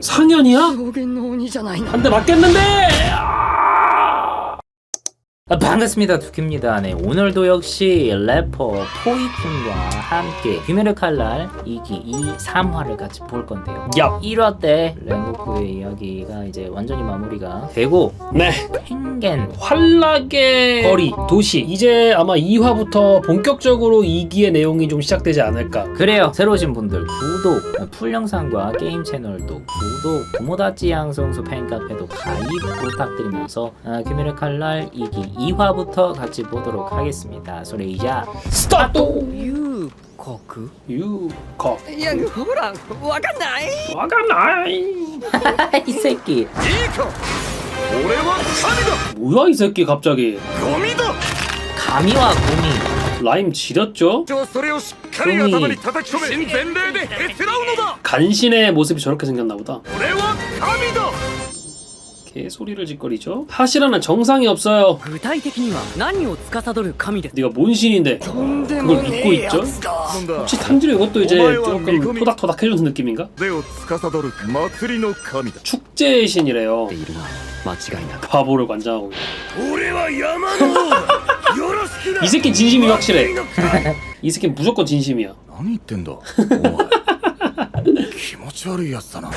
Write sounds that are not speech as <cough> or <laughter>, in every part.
상현이야? 表現の鬼じゃないの 한 대 맞겠는데! 아! 아, 반갑습니다 두키입니다 네, 오늘도 역시 래퍼 토이쿤과 함께 귀멸의 칼날 2기 2, 3화를 같이 볼 건데요 야. 1화 때 랭고쿠의 이야기가 이제 완전히 마무리가 되고 네. 펭겐 환락의 거리, 도시. 이제 아마 2화부터 본격적으로 2기의 내용이 좀 시작되지 않을까. 그래요 새로 오신 분들 구독 풀 영상과 게임 채널도 구독 도모다치 양성소 팬카페도 가입 부탁드리면서 아, 귀멸의 칼날 2기 2화부터 같이 보도록 하겠습니다 소레이자 스타트! 遊国 유거. いやほらわかんない 화가 나이. <laughs> 이 새끼 いいか俺は神だ 뭐야 이 새끼 갑자기. ゴミだ 감이와 곰이 라임 지렸죠? じゃあそれをしっかり頭に叩き込め新前例でへつらうのだ 간신의 모습이 저렇게 생겼나 보다. 俺は神だ 개소리를 짓거리죠. 팥이라는 정상이 없어요. 네가 뭔 신인데 그걸 믿고 있죠? 혹시 탕진이 이것도 이제 조금 토닥토닥 해주는 느낌인가? 축제의 신이래요. 바보를 관장하고 <laughs> 이 새끼 진심이 확실해. 이 새끼 무조건 진심이야. <laughs> 何言ってんだお前気持ち悪いやつだな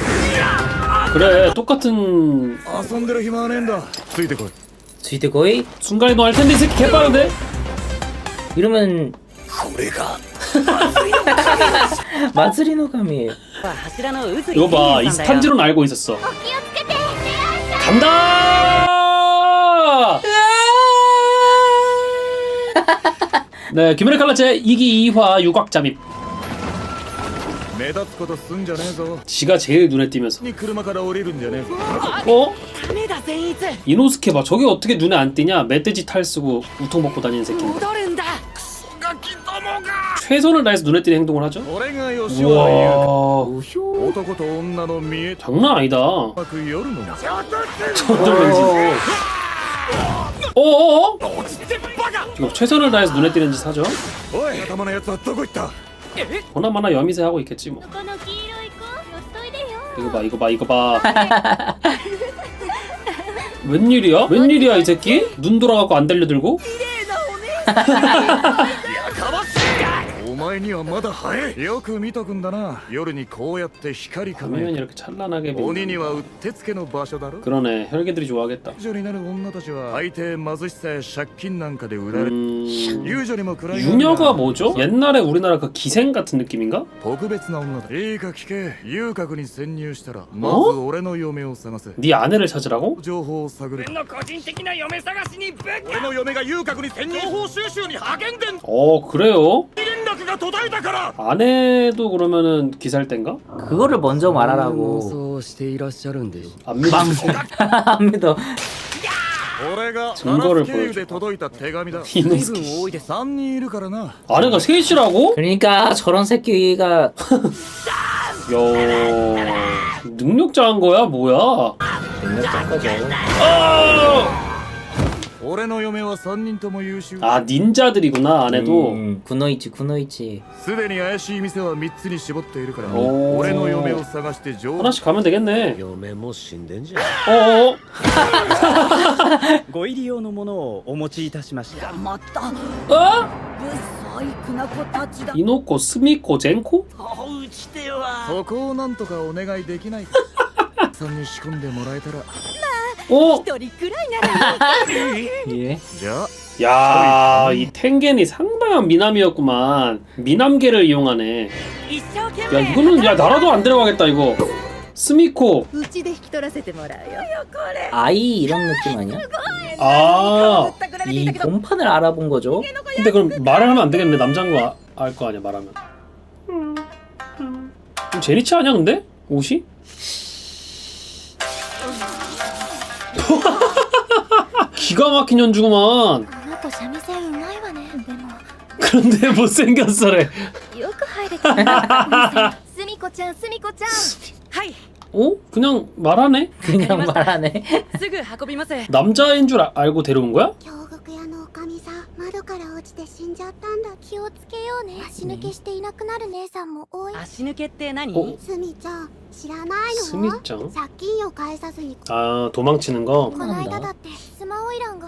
그래 똑같은 遊んでる暇はねえんだついてこい 뒤에 거의 순간이동 할 텐데 이 새끼 개빠른데? 이러면 これが <laughs> 마츠리노 감이 柱の渦 이거 봐, 이 스탄지로는 알고 있었어. 간다! 네, 김연의 칼라 제 2기 2화 유곽 잠입. 目立つことすんじゃねえぞ 지가 제일 눈에 띄면서. に車から降りるんじゃねえぞ 어? ダメだ善逸 이노스케 봐. 저게 어떻게 눈에 안 띄냐? 멧돼지 탈 쓰고 우통 먹고 다니는 새끼인데. 戻るんだガキどもが 최선을 다해서 눈에 띄는 행동을 하죠? 俺が吉原優 우와. 男と女の見え 장난 아니다. たく夜の 저들 왠지. 어어어? 지금 최선을 다해서 눈에 띄는 짓 하죠? おい頭のやつはどこ行った 보나마나 여미새 하고 있겠지 뭐. 이거 봐 이거 봐 이거 봐. <laughs> 웬일이야? 웬일이야 이 새끼? 눈 돌아가고 안 달려들고? お前にはまだ早いよく見とくんだな夜にこうやって光り 보면 輝く 이렇게 찬란하게 鬼 빛 にはうってつけの場所だろ 그러네 혈기들이 좋아하겠다 遊女になる女たちは大抵貧しさや借金なんかで売られる 음... 遊女にも暗い 유녀가 뭐죠? 옛날에 우리나라 그 기생 같은 느낌인가? 特別な女だいいか聞け遊郭に潜入したらまず俺の嫁を探せ 네 아내를 찾으라고? 情報を探るの個人的な嫁探しにぶっ俺の嫁が遊郭に潜入情報収集に励んでん 어 그래요? 連絡が途絶えたから 아내도 그러면은 기살 땐가? 그거를 먼저 妄 말하라고 想していらっしゃるんでしょ 안 믿어 <laughs> 안 믿어 俺が증거를 奈良経由で届いた手紙だ 이놈 随分多いです3人いるからな 아내가 셋이라고? 그러니까 저런 새끼가 야 <laughs> 능력자인 거야 뭐야? 능력자인 거죠 俺の嫁は3人とも優秀 아 닌자들이구나 아내도 음, 구노이치 구노이치 すでに怪しい店は3つに絞っているからおー俺の嫁を探して情報 하나씩 가면 되겠네 嫁も死んでんじゃん 어어 <laughs> ご入り用のものをお持ちいたしましたまた 어? 不細工な子たちだ 이노코 스미코 젠코? うちではそこをなんとかお願いできないか<laughs> さんに仕込んでもらえたら 어? 一人くらいなら 예 じゃあ 야, 이 탱겐이 상당한 미남이었구만. 미남계를 이용하네. 一生懸 야, 命 이거는 야 나라도 안 데려가겠다 이거. 스미코. うちで引き取らせてもらうよよこれ 아이 이런 느낌 아니야? 아, たくられてい 이 たけど 본판을 알아본 거죠? 근데 그럼 말을 하면 안 되겠네. 남자인 거 알 거 아니야 말하면. 좀 제니치 아니야 근데? 옷이? 기가 막힌 연주구만. あの子三味線うまいわねでも 그런데 못생겼어래. よく入れたねすみこちゃんすみこちゃんはい 어? 그냥 말하네? 그냥 말하네 すぐ運びます 남자인 줄 아- 알고 데려온 거야? 京極屋のおかみさん 窓から落ちて死んじゃったんだ気をつけようね足抜けしていなくなる姉さんも多い足抜けって何おスミちゃん知らないのスミちゃん借金を返さずに 아 도망치는 거 この間だってスマオイランが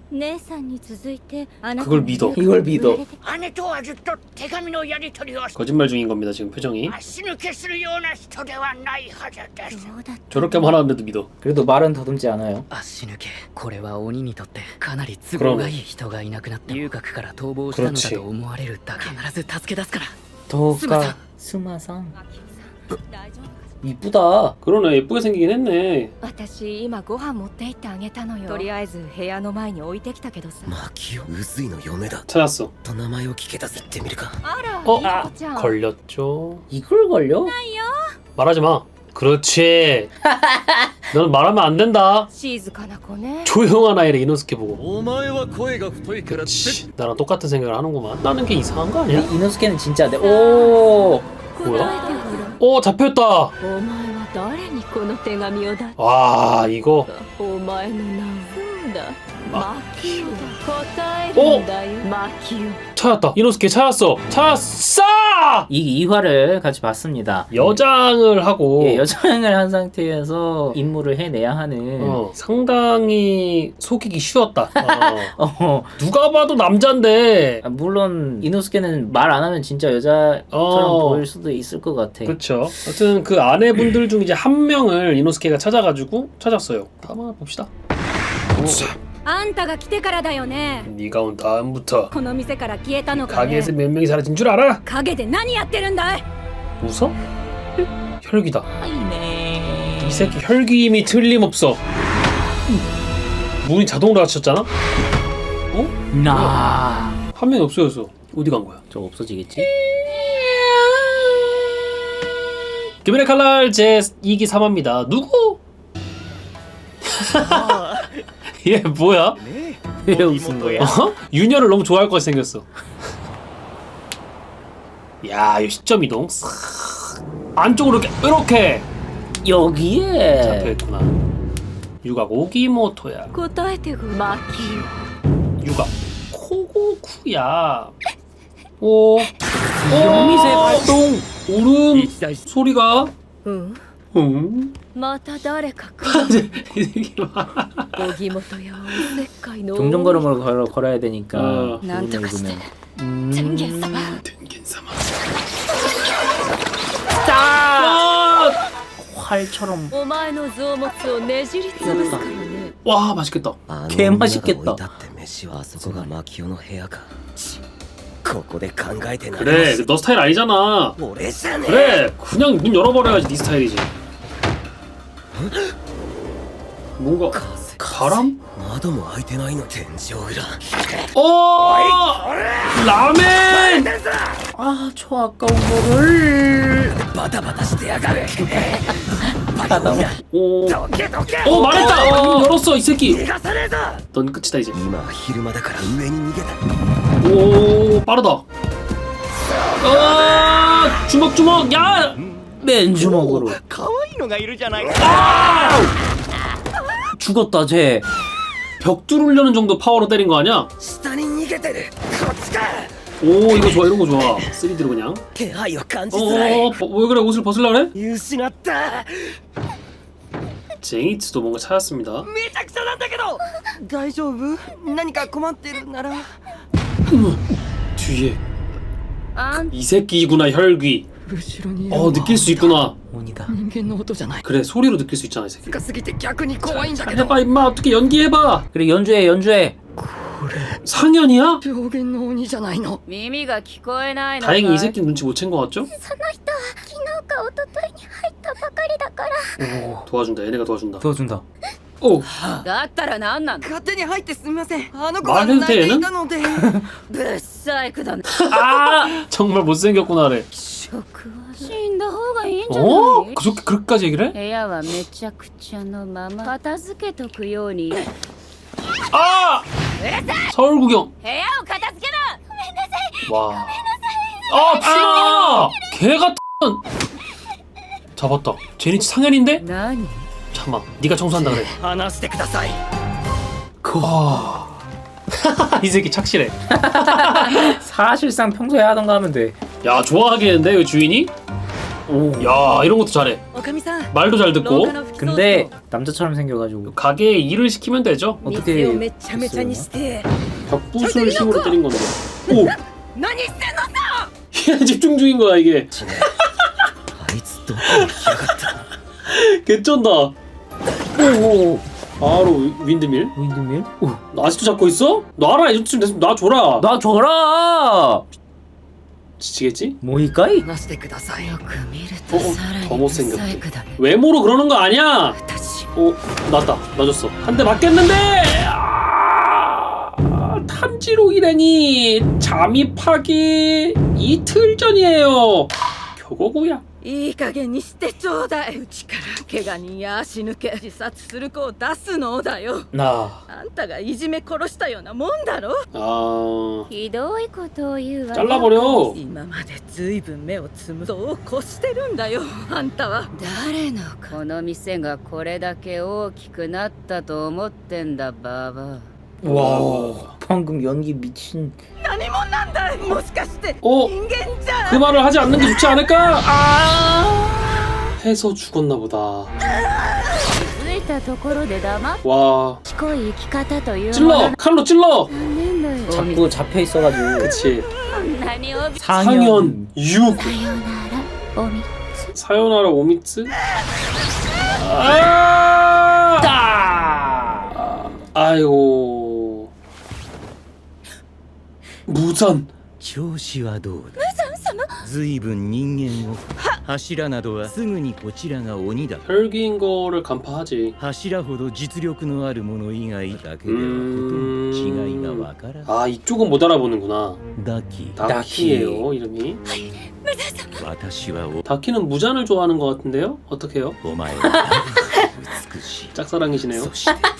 姉さんに続いてあなた 그걸 믿어 이걸 믿어. 姉とはずっと手紙のやり取りを 거짓말 중인 겁니다 지금 표정이 足抜けするような人ではないはずですどうだった 저렇게 말하는데도 믿어 그래도 말은 더듬지 않아요. 足抜けこれは鬼にとってかなり都合がいい人がいなくなって遊郭から逃亡したのだと思われるだけ必ず助け出すから 더가 스마상 이쁘다. 그러네 예쁘게 생기긴 했네 私今ご飯持って行ってあげたのよとりあえず部屋の前に置いてきたけどさマキオウズイの嫁だ 찾았어 と名前を聞けたぜ言ってみるかあら 어? いい子ちゃん 걸렸죠 이걸 걸려? 말하지 마 그렇지 <laughs> 넌 말하면 안 된다 静かな子ね 조용한 아이를 이노스케 보고 お前は声が太いからって 씨, 나랑 똑같은 생각을 하는구만 나는 게 이상한 거 아니야? 이- 이노스케는 진짜 내 오. 뭐야? 오 잡혔다 お前は誰にこの手紙をだ 와 이거 お前の名はそうだ 오! 찾았다. 이노스케 찾았어. 찾았어! 이 2화를 같이 봤습니다. 여장을 예. 하고 예, 여장을 한 상태에서 임무를 해내야 하는 어, 상당히 속이기 쉬웠다. 어. <laughs> 어, 누가 봐도 남잔데 아, 물론 이노스케는 말 안 하면 진짜 여자처럼 어. 보일 수도 있을 것 같아. 그렇죠. 하여튼 그 아내분들 중 이제 한 명을 이노스케가 찾아가지고 찾았어요. 한번 봅시다. 오. あんたが来てからだよね 네가 온 다음부터 この店から消えたのかね 가게에서 몇 명이 사라진 줄 알아? 影で何やってるんだい 웃어? 혈기다 아이네. 이 새끼 혈기임이 틀림없어 문이 자동으로 닫혔잖아? 나. 한 명이 없어졌어 어디 간 거야? 저 없어지겠지? 김연의 칼날 제 2기 3화입니다 누구? <laughs> <laughs> 얘 뭐야? ね 왜 웃은 거야? 어? 유녀를 너무 좋아할 것 같이 생겼어 <laughs> 야, 이 시점 이동 싹 안쪽으로 이렇게 이렇게 여기에 잡혀있구나 유각 오기모토야 答えてごマキ 유각 코고쿠야 오 미세 발동 울음 소리가 オうん 응? また誰か来る 이 새끼 봐. 荻本やおせっかいの 종종 걸음을 걸어, 걸어야 되니까 어. 부분 난 읽으면 음. 땡겼어. 땡긴사마 아! 활처럼 お前の臓物をねじりつぶすからね 와 맛있겠다 あのゲームは知っけった女が置いたって飯はあそこがマキオの部屋かここで考えてな 그래 너 스타일 아니잖아 俺じゃねえ 그래 그냥 문 열어버려야지 네 스타일이지 뭐가 바람? 마도모 아이테나이노 텐지오이라. 어! 라멘! 아, 저 아까운 거를 바다바다 시대야가래. 바다오. 어, 오. 어, 말했다. 문 열었어, 이 새끼. 넌 끝이다 이제. 이마 히르마다카라 우에니 니게다. 오, 빠르다. 아, 주먹 주먹. 야! 음. 맨주먹으로 可愛いのがいるじゃないか 죽었다 쟤 벽 뚫으려는 정도 파워로 때린 거 아니야? 下に逃げてるこっちか 오 이거 좋아 이런 거 좋아 3D로 그냥 気配を感じづらい 어왜 그래 옷을 벗으려 그래? 見失った 제이츠도 뭔가 찾았습니다 めちゃくちゃなんだけど大丈夫何か困ってるなら 뒤에 あん 이 새끼구나 혈귀 後ろに 어 느낄 수 있구나 온이다 人間の音じゃない 그래 소리로 느낄 수 있잖아 이 새끼 深すぎて逆に怖いんだけ 잘 ど 해봐 임마 어떻게 연기해봐 그래 연주해 연주해 상현이야? 上限の鬼じゃないの耳が聞こえないのか 다행히 이 새끼 눈치 못 챈 거 같죠? その人は昨日か一昨日に入ったばかりだから 오 도와준다 얘네가 도와준다 도와준다 오 だったら何なの勝手に入ってすみませんあの子が泣いていたのでぶっさいくだな 아 정말 못생겼구나 그래 食は 死んだ方がいいん じゃない、 어? 그렇게 그렇게까지 얘기를 해? 部屋はめちゃくちゃのまま片付けとくように部屋 아! 서울 구경. を片付けろ 와. 아, 아! 개 같은. 잡았다. 제니치 상현인데? 何 잠깐만. 네가 청소한다 그래. 話してください 와. 이 새끼 착실해. 사실상 평소에 하던 거 하면 돼. 야, 좋아하겠는데 이 주인이? 오. 야, 이런 것도 잘해. おかみさん 말도 잘 듣고 の服装 근데 남자처럼 생겨가지고 가게에 일을 시키면 되죠. 어떻게 水をめちゃめちゃにして、 벽부술 힘으로 때린 건데. 오. 何して<laughs> んの 얘 집중 중인 거야 이게. <laughs> あいつどこに来やがった 개쩐다. 오. 바로 위- 윈드밀. 윈드밀? 너 아직도 잡고 있어? 놔라 이쯤 됐으면 놔줘라. 나 줘라. 지치겠지? 뭐이까이? 話してくださいよく見る 어, と 어, さらに 더 ブサ 못생겼대. イクだね 외모로 그러는 거 아니야. 私 오, 놨다. 놔줬어. 한 대 맞겠는데. 아, 탄지로 일행이 잠입하기 이틀 전이에요. 교고구야. いい加減にしてちょうだい。うちから怪我人や足抜け自殺する子を出すのだよ。なあ。あんたがいじめ殺したようなもんだろ。ああ。ひどいことを言うわよ今までずいぶん目をつむと越してるんだよ。あんたは。誰のこの店がこれだけ大きくなったと思ってんだバーバわあ。 방금 연기 미친. 何者なんだいもしかして 어, 人間じゃ 그 말을 하지 않는 게 좋지 않을까? 아. 해서 죽었나 보다. ついたところで黙っ 와. こい生き方というもの 찔러. 칼로 찔러. 残念だよ 자꾸 잡혀 있어가지고. 그치. 何を 상현 6. さよならおみ 사요나라 오미츠. 아! 아! 아이고. 무전. 調子はどうだずいぶん人間を柱などはすぐにこちらが鬼だ 혈기인 거를 간파하지. 柱ほど実力のあるもの以外だけではほとんど違いがわからん 아 이쪽은 못 알아보는구나. ダキ 다키예요 이름이. 私はお 다키는 무잔을 좋아하는 것 같은데요? 어떻게요? お前は美しい 짝사랑이시네요. そして次に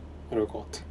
이럴 것 같아.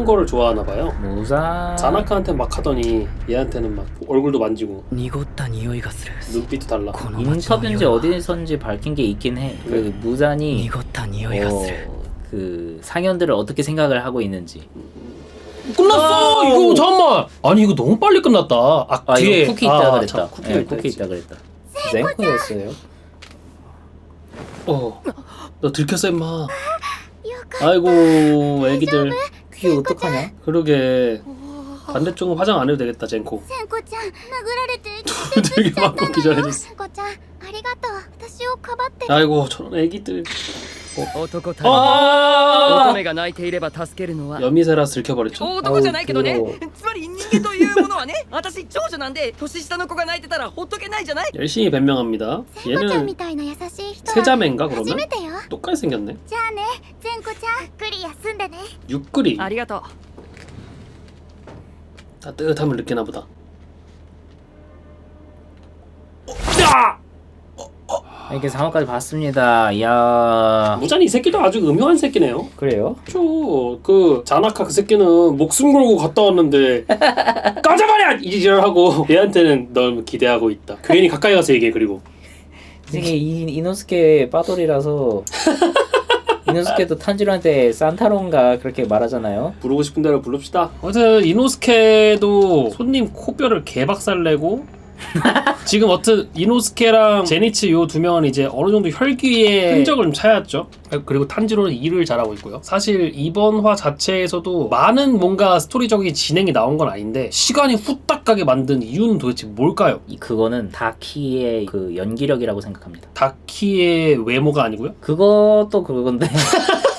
거를 좋아하나 봐요. 모자. 자나카한테 막 하더니 얘한테는 막 얼굴도 만지고 濁った匂いがする 눈빛도 달라. この街の 인터뷰인지 匂いは 어디선지 밝힌 게 있긴 해. 그 무잔이 濁った匂いがする 어, 그 상현들을 어떻게 생각을 하고 있는지. 끝났어. 이거 잠깐만. 아니 이거 너무 빨리 끝났다. 아, 아 뒤에 이거 쿠키 있다 아, 그랬다. 참, 쿠키가 예, 있다 쿠키 했지. 있다 그랬다. zen코였어요. 어. 너 들켰어 임마. よかっ 아이고 애기들. 귀 어떡하냐? 그러게 반대쪽은 화장 안 해도 되겠다 젠코. た千子ちゃん殴られて 되게 막 먹기 잘해줬어. 千子ちゃんありがとう私をかばって 아이고 저런 애기들. 男たち 아 乙女が泣いていれば助けるのは 여미세라스 들켜버렸죠. 男じゃないけどね 아우, 더러워. つまり人間というも のはね私長女なんで年下の子が泣いてたらほっとけないじゃない 열심히 변명합니다. 千子ちゃん 얘는 みたいな優しい人は 세자매인가 初 그러면? めてよ 똑같이 생겼네. じゃあね千子ちゃんゆっくり休んでね 육그리 ありがとう 따뜻함을 느끼나 보다. 이렇게 상어까지 봤습니다. 이야. 무잔이 이 새끼도 아주 음흉한 새끼네요. 그래요? 그렇죠. 그 자나카 그 새끼는 목숨 걸고 갔다 왔는데 <laughs> 까자마냐 이지랄하고 얘한테는 널 기대하고 있다. 괜히 가까이 가서 얘기해 그리고 이게 이, 이노스케 빠돌이라서 <laughs> 이노스케도 탄지로한테 산타론가 그렇게 말하잖아요. 부르고 싶은 대로 부릅시다. 아무튼 이노스케도 손님 코뼈를 개박살내고 <laughs> 지금 어떤 이노스케랑 제니츠 요 두 명은 이제 어느 정도 혈기의 흔적을 좀 찾았죠. 그리고 탄지로는 일을 잘하고 있고요. 사실 이번 화 자체에서도 많은 뭔가 스토리적인 진행이 나온 건 아닌데 시간이 후딱 가게 만든 이유는 도대체 뭘까요? 이- 그거는 다키의 그 연기력이라고 생각합니다. 다키의 외모가 아니고요. 그것도 그건데. <laughs>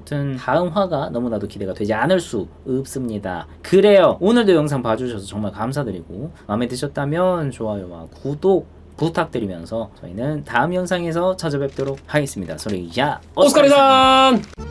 아무튼 다음 화가 너무나도 기대가 되지 않을 수 없습니다. 그래요. 오늘도 영상 봐주셔서 정말 감사드리고 마음에 드셨다면 좋아요와 구독 부탁드리면서 저희는 다음 영상에서 찾아뵙도록 하겠습니다. 소리 야 오스카리산!